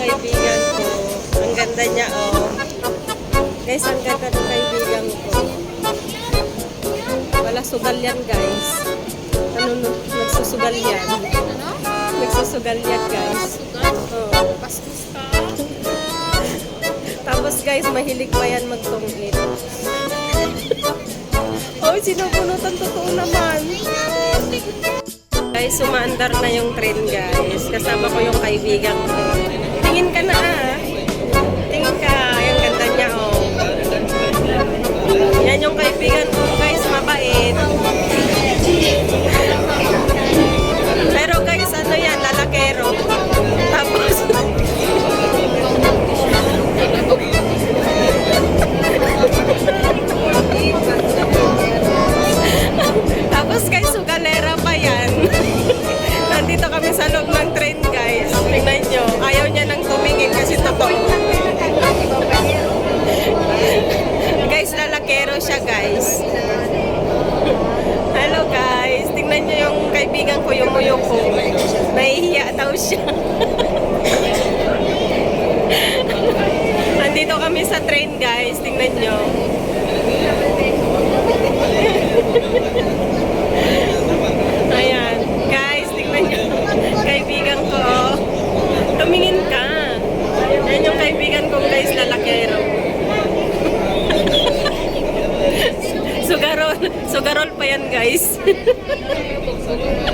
kaibigan ko. Ang ganda niya, oh. Guys, ang ganda ng kaibigan ko. Wala sugal yan, guys. Ano, no? nagsusugal yan. Nagsusugal yan, guys. Ka? Tapos, guys, mahilig pa yan magtungit. oh, sinubunutan totoo naman. Guys, sumaandar na yung train, guys. Kasama ko yung kaibigan ko. Kami sa loob ng train guys. Tingnan nyo. Ayaw niya nang tumingin kasi totoo. guys, lalakero siya guys. Hello guys. Tingnan nyo yung kaibigan ko, yung muyo ko. Nahihiya daw siya. Nandito kami sa train guys. Tingnan nyo. Ayan. Guys, tingnan nyo. Kaibigan ko. oh. Tumingin ka. Yan yung guys, lalakero. Sugarol. Sugarol pa yan guys.